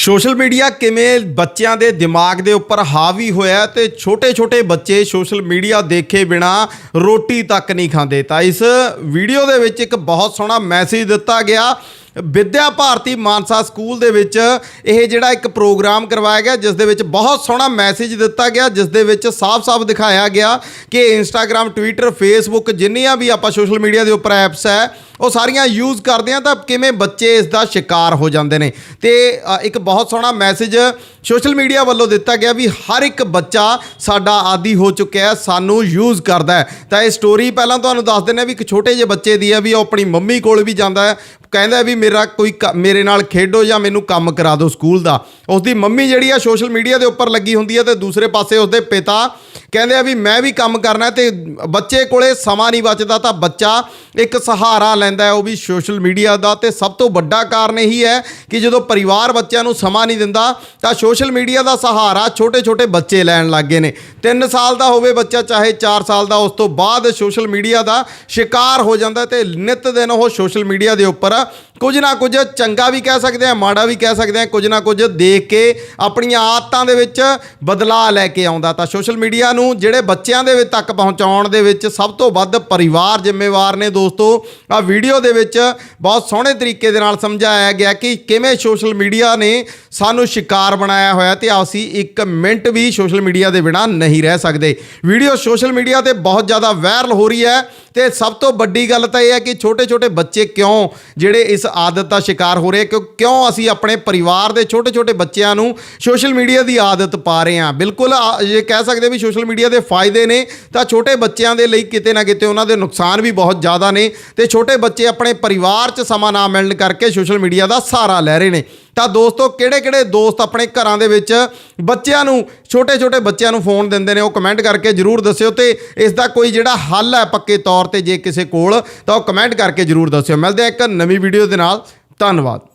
Social media ਕਿਵੇਂ ਬੱਚਿਆਂ ਦੇ ਦਿਮਾਗ ਦੇ ਉੱਪਰ ਹਾਵੀ ਹੋਇਆ ਤੇ ਛੋਟੇ-ਛੋਟੇ ਬੱਚੇ ਸੋਸ਼ਲ ਮੀਡੀਆ ਦੇਖੇ ਬਿਨਾ ਰੋਟੀ ਤੱਕ ਨਹੀਂ ਖਾਂਦੇ ਤਾਂ ਇਸ ਵੀਡੀਓ ਦੇ ਵਿੱਚ ਇੱਕ ਬਹੁਤ ਸੋਹਣਾ ਮੈਸੇਜ ਦਿੱਤਾ ਗਿਆ। ਵਿਦਿਆ ਭਾਰਤੀ ਮਾਨਸਾ ਸਕੂਲ ਦੇ ਵਿੱਚ ਇਹ ਜਿਹੜਾ ਇੱਕ ਪ੍ਰੋਗਰਾਮ ਕਰਵਾਇਆ ਗਿਆ, ਜਿਸ ਦੇ ਵਿੱਚ ਬਹੁਤ ਸੋਹਣਾ ਮੈਸੇਜ ਦਿੱਤਾ ਗਿਆ, ਜਿਸ ਦੇ ਵਿੱਚ ਸਾਫ਼-ਸਾਫ਼ ਦਿਖਾਇਆ ਗਿਆ ਕਿ ਇੰਸਟਾਗ੍ਰam ਟਵਿੱਟਰ ਫੇਸਬੁੱਕ ਜਿੰਨੀਆਂ ਵੀ ਆਪਾਂ ਸੋਸ਼ਲ ਮੀਡੀਆ ਦੇ ਉੱਪਰ ਐਪਸ ਹੈ, ਉਹ ਸਾਰੀਆਂ ਯੂਜ਼ ਕਰਦੇ ਆ ਤਾਂ ਕਿਵੇਂ ਬੱਚੇ ਇਸ ਦਾ ਸ਼ਿਕਾਰ ਹੋ ਜਾਂਦੇ ਨੇ। ਤੇ ਇੱਕ ਬਹੁਤ ਸੋਹਣਾ ਮੈਸੇਜ ਸੋਸ਼ਲ ਮੀਡੀਆ ਵੱਲੋਂ ਦਿੱਤਾ ਗਿਆ ਵੀ ਹਰ ਇੱਕ ਬੱਚਾ ਸਾਡਾ ਆਦੀ ਹੋ ਚੁੱਕਿਆ ਹੈ, ਸਾਨੂੰ ਯੂਜ਼ ਕਰਦਾ ਹੈ। ਤਾਂ ਇਹ ਸਟੋਰੀ ਪਹਿਲਾਂ ਤੁਹਾਨੂੰ ਦੱਸ ਦਿੰਦੇ ਹਾਂ ਵੀ ਇੱਕ ਛੋਟੇ ਜਿਹੇ ਬੱਚੇ ਦੀ ਹੈ ਵੀ ਉਹ ਆਪਣੀ ਮੰਮੀ ਕੋਲ ਵੀ ਜਾਂਦਾ ਹੈ, ਕਹਿੰਦਾ ਵੀ ਮੇਰਾ ਕੋਈ ਮੇਰੇ ਨਾਲ ਖੇਡੋ ਜਾਂ ਮੈਨੂੰ ਕੰਮ ਕਰਾ ਦਿਓ ਸਕੂਲ ਦਾ। ਉਸ ਦੀ ਮੰਮੀ ਜਿਹੜੀ ਆ ਸੋਸ਼ਲ ਮੀਡੀਆ ਦੇ ਉੱਪਰ ਲੱਗੀ ਹੁੰਦੀ ਹੈ ਤੇ ਦੂਸਰੇ ਪਾਸੇ ਉਸਦੇ ਪਿਤਾ ਕਹਿੰਦੇ ਆ ਵੀ ਮੈਂ ਵੀ ਕੰਮ ਕਰਨਾ ਹੈ ਤੇ ਬੱਚੇ ਕੋਲੇ ਸਮਾਂ ਨਹੀਂ ਬਚਦਾ ਤਾਂ ਬੱਚਾ ਇੱਕ ਸਹਾਰਾ ਲੈਂਦਾ ਹੈ, ਉਹ ਵੀ ਸੋਸ਼ਲ ਮੀਡੀਆ ਦਾ ਤੇ ਸਭ ਤੋਂ ਵੱਡਾ ਕਾਰਨ ਇਹੀ ਹੈ ਕਿ ਜਦੋਂ ਪਰਿਵਾਰ ਬੱਚਿਆਂ ਨੂੰ ਸਮਾਂ ਨਹੀਂ ਦਿੰਦਾ ਤਾਂ ਸੋਸ਼ਲ ਮੀਡੀਆ ਦਾ ਸਹਾਰਾ ਛੋਟੇ-ਛੋਟੇ ਬੱਚੇ ਲੈਣ ਲੱਗੇ ਨੇ। 3 ਸਾਲ ਦਾ ਹੋਵੇ ਬੱਚਾ, ਚਾਹੇ 4 ਸਾਲ ਦਾ, ਉਸ ਤੋਂ ਬਾਅਦ ਸੋਸ਼ਲ ਮੀਡੀਆ ਦਾ ਸ਼ਿਕਾਰ ਹੋ ਜਾਂਦਾ ਤੇ ਨਿਤ ਦਿਨ ਉਹ ਸੋਸ਼ਲ ਮੀਡੀਆ ਦੇ ਉੱਪਰ ਕੁਝ ਨਾ ਕੁਝ ਚੰਗਾ ਵੀ ਕਹਿ ਸਕਦੇ ਆ, ਮਾੜਾ ਵੀ ਕਹਿ ਸਕਦੇ ਆ, ਕੁਝ ਨਾ ਕੁਝ ਦੇਖ ਕੇ ਆਪਣੀਆਂ ਆਦਤਾਂ ਦੇ ਵਿੱਚ ਬਦਲਾਅ ਲੈ ਕੇ ਆਉਂਦਾ ਤਾਂ ਸੋਸ਼ਲ ਮੀਡੀਆ ਨੂੰ ਜਿਹੜੇ ਬੱਚਿਆਂ ਦੇ ਵਿੱਚ ਤੱਕ ਪਹੁੰਚਾਉਣ ਦੇ ਵਿੱਚ ਸਭ ਤੋਂ ਵੱਧ ਪਰਿਵਾਰ ਜ਼ਿੰਮੇਵਾਰ ਨੇ ਦੋਸਤੋ। ਆ ਵੀਡੀਓ ਦੇ ਵਿੱਚ ਬਹੁਤ ਸੋਹਣੇ ਤਰੀਕੇ ਦੇ ਨਾਲ ਸਮਝਾਇਆ ਗਿਆ ਕਿ ਕਿਵੇਂ ਸੋਸ਼ਲ ਮੀਡੀਆ ਨੇ ਸਾਨੂੰ ਸ਼ਿਕਾਰ ਬਣਾਇਆ ਹੋਇਆ ਤੇ ਅਸੀਂ ਇੱਕ ਮਿੰਟ ਵੀ ਸੋਸ਼ਲ ਮੀਡੀਆ ਦੇ ਬਿਨਾ ਨਹੀਂ ਰਹਿ ਸਕਦੇ। ਵੀਡੀਓ ਸੋਸ਼ਲ ਮੀਡੀਆ ਤੇ ਬਹੁਤ ਜ਼ਿਆਦਾ ਵਾਇਰਲ ਹੋ ਰਹੀ ਹੈ। ਤੇ ਸਭ ਤੋਂ ਵੱਡੀ ਗੱਲ ਤਾਂ ਇਹ ਹੈ ਕਿ ਛੋਟੇ-ਛੋਟੇ ਬੱਚੇ ਕਿਉਂ ਜਿਹੜੇ ਇਸ ਆਦਤ ਦਾ ਸ਼ਿਕਾਰ ਹੋ ਰਹੇ ਕਿਉਂ ਕਿਉਂ ਅਸੀਂ ਆਪਣੇ ਪਰਿਵਾਰ ਦੇ ਛੋਟੇ-ਛੋਟੇ ਬੱਚਿਆਂ ਨੂੰ ਸੋਸ਼ਲ ਮੀਡੀਆ ਦੀ ਆਦਤ ਪਾ ਰਹੇ ਹਾਂ? ਬਿਲਕੁਲ, ਆ- ਇਹ ਕਹਿ ਸਕਦੇ ਵੀ ਸੋਸ਼ਲ ਮੀਡੀਆ ਦੇ ਫਾਇਦੇ ਨੇ, ਤਾਂ ਛੋਟੇ ਬੱਚਿਆਂ ਦੇ ਲਈ ਕਿਤੇ ਨਾ ਕਿਤੇ ਉਹਨਾਂ ਦੇ ਨੁਕਸਾਨ ਵੀ ਬਹੁਤ ਜ਼ਿਆਦਾ ਨੇ ਤੇ ਛੋਟੇ ਬੱਚੇ ਆਪਣੇ ਪਰਿਵਾਰ 'ਚ ਸਮਾਂ ਨਾ ਮਿਲਣ ਕਰਕੇ ਸੋਸ਼ਲ ਮੀਡੀਆ ਦਾ ਸਹਾਰਾ ਲੈ ਰਹੇ ਨੇ। ਤਾਂ ਦੋਸਤੋ, ਕਿਹੜੇ-ਕਿਹੜੇ ਦੋਸਤ ਆਪਣੇ ਘਰਾਂ ਦੇ ਵਿੱਚ ਬੱਚਿਆਂ ਨੂੰ, ਛੋਟੇ-ਛੋਟੇ ਬੱਚਿਆਂ ਨੂੰ ਫੋਨ ਦਿੰਦੇ ਨੇ, ਉਹ ਕਮੈਂਟ ਕਰਕੇ ਜਰੂਰ ਦੱਸਿਓ ਤੇ ਇਸ ਦਾ ਕੋਈ ਜਿਹੜਾ ਹੱਲ ਹੈ ਪੱਕੇ ਤੌਰ ਤੇ ਜੇ ਕਿਸੇ ਕੋਲ, ਤਾਂ ਉਹ ਕਮੈਂਟ ਕਰਕੇ ਜਰੂਰ ਦੱਸਿਓ। ਮਿਲਦੇ ਆ ਇੱਕ ਨਵੀਂ ਵੀਡੀਓ ਦੇ ਨਾਲ। ਧੰਨਵਾਦ।